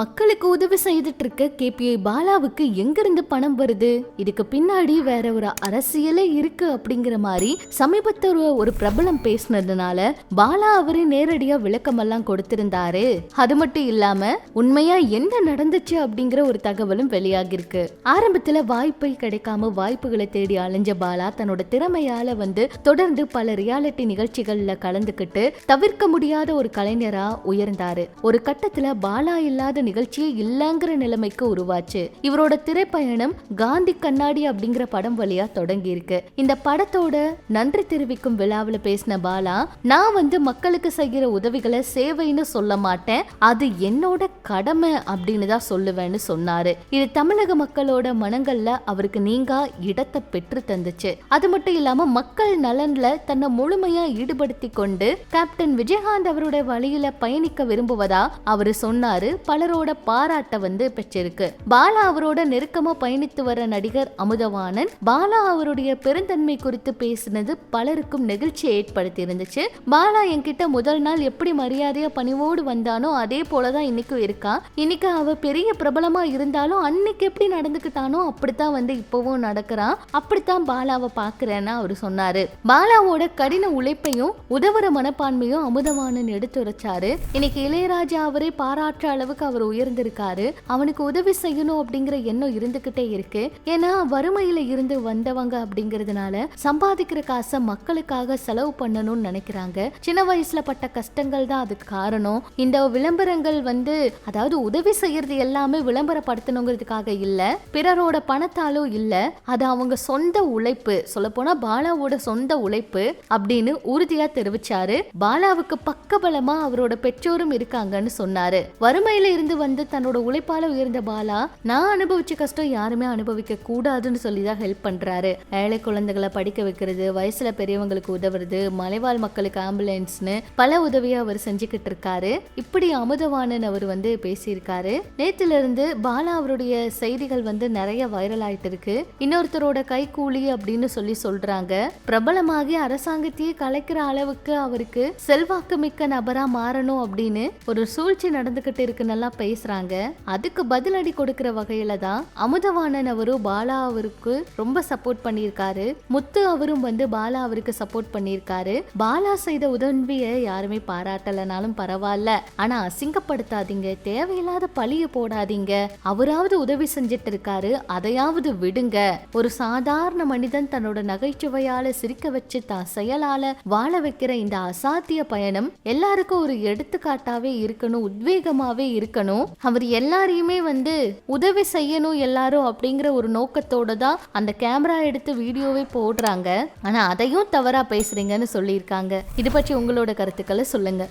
மக்களுக்கு உதவி செய்துட்டு இருக்க கேபிஐ பாலாவுக்கு எங்கிருந்து பணம் வருது? இதுக்கு பின்னாடி வேற ஒரு அரசியலே இருக்கு அப்படிங்கிற மாதிரி சமீபத்தில் ஒரு- பிரபலம் பேசினதுனால பாலா அவரே நேரடியா விளக்கமெல்லாம் கொடுத்திருந்தாரு. அது மட்டும் இல்லாம உண்மையா என்ன நடந்துச்சு அப்படிங்கிற ஒரு தகவலும் வெளியாகிருக்கு ஆரம்பத்துல வாய்ப்பை கிடைக்காம வாய்ப்புகளை தேடி அலைஞ்ச பாலா தன்னோட திறமையால வந்து தொடர்ந்து பல ரியாலிட்டி நிகழ்ச்சிகள்ல கலந்துக்கிட்டு தவிர்க்க முடியாத ஒரு கலைஞரா உயர்ந்தாரு. ஒரு கட்டத்துல பாலா இல்லாத நிகழ்ச்சியே இல்லைங்கிற நிலைமைக்கு உருவாச்சு. இவரோட திரைப்பயணம் காந்தி கண்ணாடி அப்படிங்கிற படம் வழியா தொடங்கி இருக்கு இந்த படத்தோட நன்றி தெரிவிக்கும் விழாவில் பேசின பாலா நான் வந்து மக்களுக்கு செய்கிற உதவிகளை சேவைன்னு சொல்ல மாட்டேன் அது என்னோட கடமை அப்படின்னு தான் சொல்லுவேன்னு சொன்னாரு. இது தமிழக மக்களோட மனங்கள்ல அவருக்கு நீங்கா இடத்தை பெற்று தந்துச்சு. அது மட்டும் இல்லாம மக்கள் நலன்ல தன்னை முழுமையா ஈடுபடுத்தி கொண்டு கேப்டன் விஜயகாந்த் அவருடைய வழியில பயணிக்க விரும்புவதா அவரு சொன்னாரு பலரோட பாராட்ட வந்து பெற்றிருக்கு. பாலா அவரோட நெருக்கமா பயணித்து வர நடிகர் அமுதவாணன் பாலா அவருடைய பெருந்தன்மை குறித்து பேசினது பலருக்கும் நெகிழ்ச்சியை ஏற்படுத்தி இருந்துச்சு பாலா என்கிட்ட முதல் நாள் எப்படி மரியாதையா பணிவோடு வந்தானோ அதே போலதான் இன்னைக்கும் இருக்கா. இன்னைக்கு அவ பெரிய பிரபலமா இருந்தாலும் அன்னைக்கு எப்படி நடந்துக்கிட்டானோ அப்படித்தான் வந்து இப்பவும் நடக்கிறான். அப்படித்தான் பாலாவை பாக்குறேன்னு அவர் சொன்னாரு. பாலாவோட கடின உழைப்பையும் உதவுற மனப்பான்மையும் அமுதவாணன் எடுத்துரைச்சாரு. இன்னைக்கு இளையராஜா அவரே பாராட்டுற அளவுக்கு அவர் அவர் உயர்ந்திருக்காரு. அவனுக்கு உதவி செய்யணும் அப்படிங்கிற எண்ணம் இருந்துகிட்டே இருக்கு. ஏன்னா வறுமையில இருந்து வந்தவங்க அப்படிங்கறதுனால சம்பாதிக்கிற காசை மக்களுக்காக செலவு பண்ணணும்னு நினைக்கிறாங்க. சின்ன வயசுல பட்ட கஷ்டங்கள் தான் அதுக்கு காரணம். இந்த விளம்பரங்கள் வந்து அதாவது உதவி செய்யறது எல்லாமே விளம்பரப்படுத்தணுங்கிறதுக்காக இல்ல. பிறரோட பணத்தாலும் இல்ல. அது அவங்க சொந்த உழைப்பு சொல்ல போனா பாலாவோட சொந்த உழைப்பு அப்படின்னு உறுதியா தெரிவிச்சாரு. பாலாவுக்கு பக்கபலமா அவரோட பெற்றோரும் இருக்காங்கன்னு சொன்னாரு. வறுமையில இருந்து வந்து தன்னோட உழைப்பால உயர்ந்த பாலா நான் அனுபவிச்ச கஷ்டம் யாருமே அனுபவிக்க கூடாதுன்னு சொல்லி தான் ஹெல்ப் பண்றாரு. ஏழை குழந்தைகளை படிக்க வைக்கிறது வயசுல பெரியவங்களுக்கு உதவுறது மலைவாழ் மக்களுக்கு ஆம்புலன்ஸ்னு பல உதவியை அவர் செஞ்சுக்கிட்டு இருக்காரு. இப்படி அமுதவாணன் அவர் வந்து பேசியிருக்காரு. நேத்துல இருந்து பாலா அவருடைய செய்திகள் வந்து நிறைய வைரல் ஆயிட்டு இருக்கு. இன்னொருத்தரோட கைக்கூலி அப்படின்னு சொல்லி சொல்றாங்க. பிரபலமாகி அரசாங்கத்தையே கலைக்கிற அளவுக்கு அவருக்கு செல்வாக்கு மிக்க நபரா மாறணும் அப்படின்னு ஒரு சூழ்ச்சி நடந்துகிட்டு நல்லா பேசுறாங்க. அதுக்கு பதிலடி கொடுக்கிற வகையில தான் அமுதவாணன் அவரும் பாலா அவருக்கு ரொம்ப சப்போர்ட் பண்ணியிருக்காரு. முத்து அவரும் வந்து பாலா அவருக்கு சப்போர்ட் பண்ணியிருக்காரு. பாலா செய்த உதவியை யாருமே பாராட்டலனாலும் பரவாயில்ல. ஆனா அசிங்கப்படுத்தாதீங்க. தேவையில்லாத பழிய போடாதீங்க. அவராவது உதவி செஞ்சுட்டு இருக்காரு. அதையாவது விடுங்க. ஒரு சாதாரண மனிதன் தன்னோட நகைச்சுவையால சிரிக்க வச்சு தான் செயலால வாழ வைக்கிற இந்த அசாத்திய பயணம் எல்லாருக்கும் ஒரு எடுத்துக்காட்டாவே இருக்கணும் உத்வேகமாவே இருக்கணும். இருக்கணும் அவர் எல்லாரையுமே வந்து உதவி செய்யணும் எல்லாரும் அப்படிங்கிற ஒரு நோக்கத்தோட தான் அந்த கேமரா எடுத்து வீடியோவே போடுறாங்க. ஆனா அதையும் தவறா பேசுறீங்கன்னு சொல்லியிருக்காங்க. இது பற்றி உங்களோட கருத்துக்களை சொல்லுங்க.